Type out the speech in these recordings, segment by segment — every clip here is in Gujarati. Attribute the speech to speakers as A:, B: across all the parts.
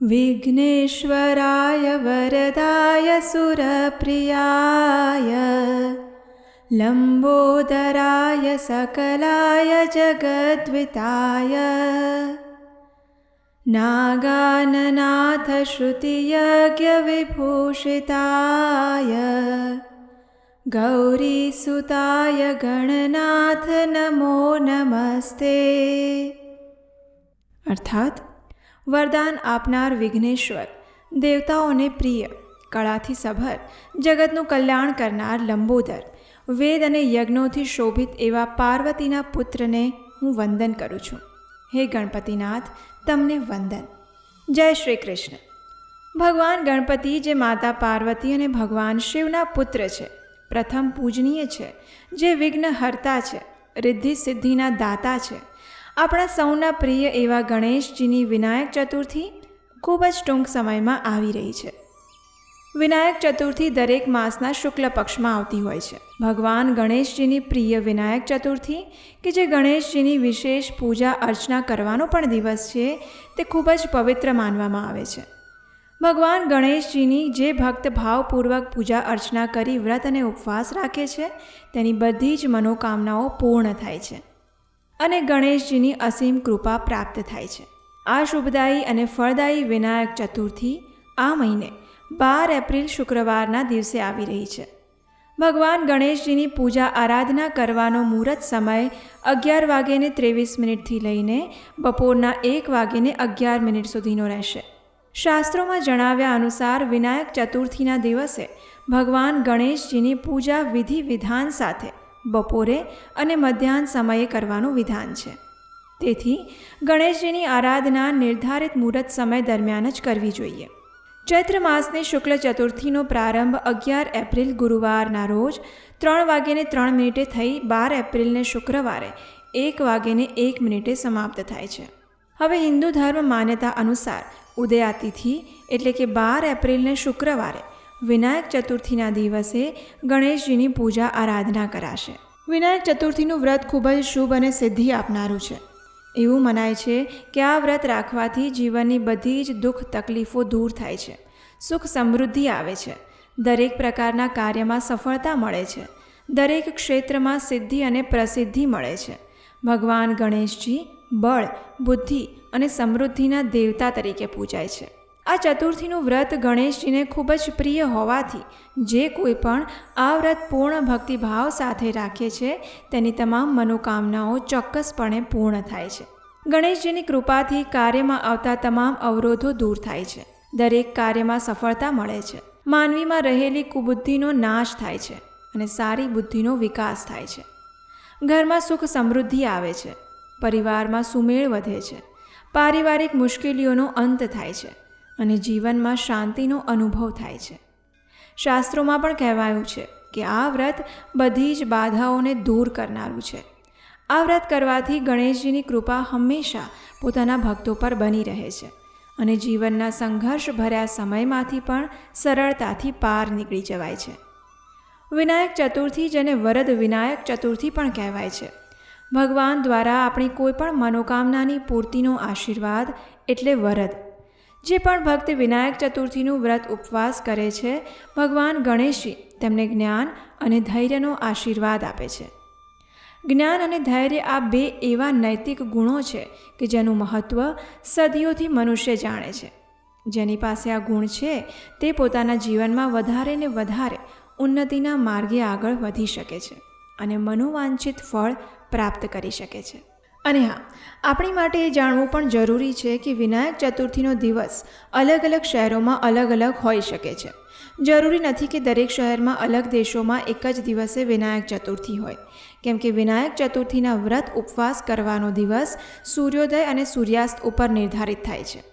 A: विघ्नेश्वराय वरदाय सुरप्रियाय लम्बोदराय सकलाय जगद्विताय नागनाथश्रुतियज्ञविभूषिताय गौरीसुताय गणनाथ नमो नमस्ते। अर्थात् વરદાન આપનાર વિઘ્નેશ્વર દેવતાઓને પ્રિય કળાથી સભર જગતનું કલ્યાણ કરનાર લંબોદર વેદ અને યજ્ઞોથી શોભિત એવા પાર્વતીના પુત્રને હું વંદન કરું છું હે ગણપતિનાથ તમને વંદન જય શ્રી કૃષ્ણ ભગવાન ગણપતિ જે માતા પાર્વતી અને ભગવાન શિવના પુત્ર છે પ્રથમ પૂજનીય છે જે વિઘ્નહર્તા છે રિદ્ધિ સિદ્ધિના દાતા છે આપણા સૌના પ્રિય એવા ગણેશજીની વિનાયક ચતુર્થી ખૂબ જ ટૂંક સમયમાં આવી રહી છે. વિનાયક ચતુર્થી દરેક માસના શુક્લ પક્ષમાં આવતી હોય છે. ભગવાન ગણેશજીની પ્રિય વિનાયક ચતુર્થી, કે જે ગણેશજીની વિશેષ પૂજા અર્ચના કરવાનો પણ દિવસ છે, તે ખૂબ જ પવિત્ર માનવામાં આવે છે. ભગવાન ગણેશજીની જે ભક્ત ભાવપૂર્વક પૂજા અર્ચના કરી વ્રત અને ઉપવાસ રાખે છે, તેની બધી જ મનોકામનાઓ પૂર્ણ થાય છે. અને ગણેશજીની અસીમ કૃપા પ્રાપ્ત થાય છે. આ શુભદાયી અને ફળદાયી વિનાયક ચતુર્થી આ મહિને બાર એપ્રિલ શુક્રવારના દિવસે આવી રહી છે. ભગવાન ગણેશજીની પૂજા આરાધના કરવાનો મુહૂર્ત સમય અગિયાર વાગ્યે ત્રેવીસ મિનિટથી લઈને બપોરના એક વાગ્યે અગિયાર મિનિટ સુધીનો રહેશે. શાસ્ત્રોમાં જણાવ્યા અનુસાર વિનાયક ચતુર્થીના દિવસે ભગવાન ગણેશજીની પૂજા વિધિ વિધાન સાથે બપોરે અને મધ્યાહન સમયે કરવાનું વિધાન છે. તેથી ગણેશજીની આરાધના નિર્ધારિત મુહૂર્ત સમય દરમિયાન જ કરવી જોઈએ. ચૈત્ર માસની શુક્લ ચતુર્થીનો પ્રારંભ અગિયાર એપ્રિલ ગુરુવારના રોજ ત્રણ વાગ્યે ત્રણ મિનિટે થઈ બાર એપ્રિલને શુક્રવારે એક વાગ્યે એક મિનિટે સમાપ્ત થાય છે. હવે હિન્દુ ધર્મ માન્યતા અનુસાર ઉદયાતિથિ એટલે કે બાર એપ્રિલને શુક્રવારે વિનાયક ચતુર્થીના દિવસે ગણેશજીની પૂજા આરાધના કરાશે. વિનાયક ચતુર્થીનું વ્રત ખૂબ જ શુભ અને સિદ્ધિ આપનારું છે. એવું મનાય છે કે આ વ્રત રાખવાથી જીવનની બધી જ દુઃખ તકલીફો દૂર થાય છે. સુખ સમૃદ્ધિ આવે છે. દરેક પ્રકારના કાર્યમાં સફળતા મળે છે. દરેક ક્ષેત્રમાં સિદ્ધિ અને પ્રસિદ્ધિ મળે છે. ભગવાન ગણેશજી બળ, બુદ્ધિ અને સમૃદ્ધિના દેવતા તરીકે પૂજાય છે. આ ચતુર્થીનું વ્રત ગણેશજીને ખૂબ જ પ્રિય હોવાથી, જે કોઈ પણ આ વ્રત પૂર્ણ ભક્તિભાવ સાથે રાખે છે, તેની તમામ મનોકામનાઓ ચોક્કસપણે પૂર્ણ થાય છે. ગણેશજીની કૃપાથી કાર્યમાં આવતા તમામ અવરોધો દૂર થાય છે. દરેક કાર્યમાં સફળતા મળે છે. માનવીમાં રહેલી કુબુદ્ધિનો નાશ થાય છે અને સારી બુદ્ધિનો વિકાસ થાય છે. ઘરમાં સુખ સમૃદ્ધિ આવે છે. પરિવારમાં સુમેળ વધે છે. પારિવારિક મુશ્કેલીઓનો અંત થાય છે. અને જીવનમાં શાંતિનો અનુભવ થાય છે. શાસ્ત્રોમાં પણ કહેવાયું છે કે આ વ્રત બધી જ બાધાઓને દૂર કરનારું છે. આ વ્રત કરવાથી ગણેશજીની કૃપા હંમેશા પોતાના ભક્તો પર બની રહે છે અને જીવનના સંઘર્ષ ભર્યા સમયમાંથી પણ સરળતાથી પાર નીકળી જવાય છે. વિનાયક ચતુર્થી જેને વરદ વિનાયક ચતુર્થી પણ કહેવાય છે. ભગવાન દ્વારા આપણી કોઈપણ મનોકામનાની પૂર્તિનો આશીર્વાદ એટલે વરદ. જે પણ ભક્ત વિનાયક ચતુર્થીનું વ્રત ઉપવાસ કરે છે, ભગવાન ગણેશજી તેમને જ્ઞાન અને ધૈર્યનો આશીર્વાદ આપે છે. જ્ઞાન અને ધૈર્ય આ બે એવા નૈતિક ગુણો છે કે જેનું મહત્ત્વ સદીઓથી મનુષ્ય જાણે છે. જેની પાસે આ ગુણ છે, તે પોતાના જીવનમાં વધારે ને વધારે ઉન્નતિના માર્ગે આગળ વધી શકે છે અને મનોવાંછિત ફળ પ્રાપ્ત કરી શકે છે. અને હા, આપણી માટે એ જાણવું પણ જરૂરી છે કે વિનાયક ચતુર્થીનો દિવસ અલગ અલગ શહેરોમાં અલગ અલગ હોઈ શકે છે. જરૂરી નથી કે દરેક શહેરમાં અલગ દેશોમાં એક જ દિવસે વિનાયક ચતુર્થી હોય. કેમ કે વિનાયક ચતુર્થીના વ્રત ઉપવાસ કરવાનો દિવસ સૂર્યોદય અને સૂર્યાસ્ત ઉપર નિર્ધારિત થાય છે.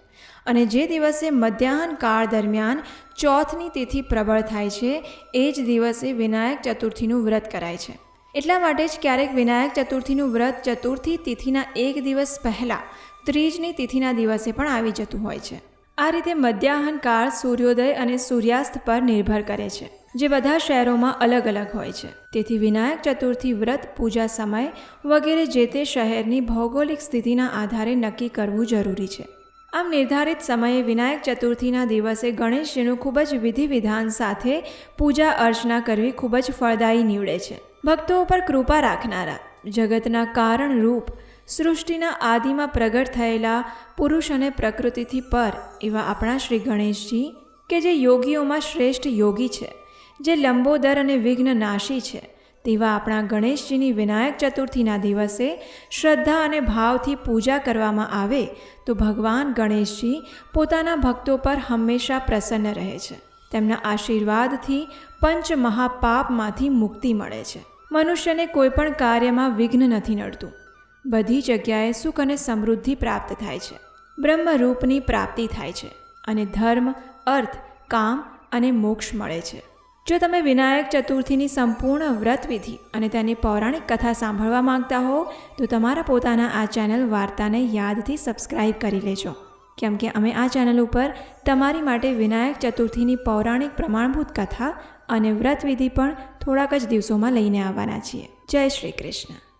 A: અને જે દિવસે મધ્યાહન કાળ દરમિયાન ચોથની તિથિ પ્રબળ થાય છે, એ જ દિવસે વિનાયક ચતુર્થીનું વ્રત કરાય છે. એટલા માટે જ ક્યારેક વિનાયક ચતુર્થીનું વ્રત ચતુર્થી તિથિના એક દિવસ પહેલાં ત્રીજની તિથિના દિવસે પણ આવી જતું હોય છે. આ રીતે મધ્યાહન કાળ સૂર્યોદય અને સૂર્યાસ્ત પર નિર્ભર કરે છે, જે બધા શહેરોમાં અલગ અલગ હોય છે. તેથી વિનાયક ચતુર્થી વ્રત, પૂજા સમય વગેરે જે તે શહેરની ભૌગોલિક સ્થિતિના આધારે નક્કી કરવું જરૂરી છે. આમ નિર્ધારિત સમયે વિનાયક ચતુર્થીના દિવસે ગણેશજીનું ખૂબ જ વિધિ વિધાન સાથે પૂજા અર્ચના કરવી ખૂબ જ ફળદાયી નીવડે છે. ભક્તો ઉપર કૃપા રાખનારા, જગતના કારણરૂપ સૃષ્ટિના આદિમાં પ્રગટ થયેલા પુરુષ અને પ્રકૃતિથી પર એવા આપણા શ્રી ગણેશજી કે જે યોગીઓમાં શ્રેષ્ઠ યોગી છે, જે લંબોદર અને વિઘ્ન નાશી છે. તેવા આપણા ગણેશજીની વિનાયક ચતુર્થીના દિવસે શ્રદ્ધા અને ભાવથી પૂજા કરવામાં આવે, તો ભગવાન ગણેશજી પોતાના ભક્તો પર હંમેશા પ્રસન્ન રહે છે. તેમના આશીર્વાદથી પંચ મહાપાપમાંથી મુક્તિ મળે છે. મનુષ્યને કોઈપણ કાર્યમાં વિઘ્ન નથી નડતું. બધી જગ્યાએ સુખ અને સમૃદ્ધિ પ્રાપ્ત થાય છે. બ્રહ્મરૂપની પ્રાપ્તિ થાય છે અને ધર્મ, અર્થ, કામ અને મોક્ષ મળે છે. જો તમે વિનાયક ચતુર્થીની સંપૂર્ણ વ્રતવિધિ અને તેની પૌરાણિક કથા સાંભળવા માંગતા હો, તો તમારા પોતાના આ ચેનલ વાર્તાને યાદથી સબસ્ક્રાઇબ કરી લેજો. કેમ કે અમે આ ચેનલ ઉપર તમારી માટે વિનાયક ચતુર્થીની પૌરાણિક પ્રમાણભૂત કથા અને વ્રતવિધિ પણ થોડાક જ દિવસોમાં લઈને આવવાના છીએ. જય શ્રી કૃષ્ણ.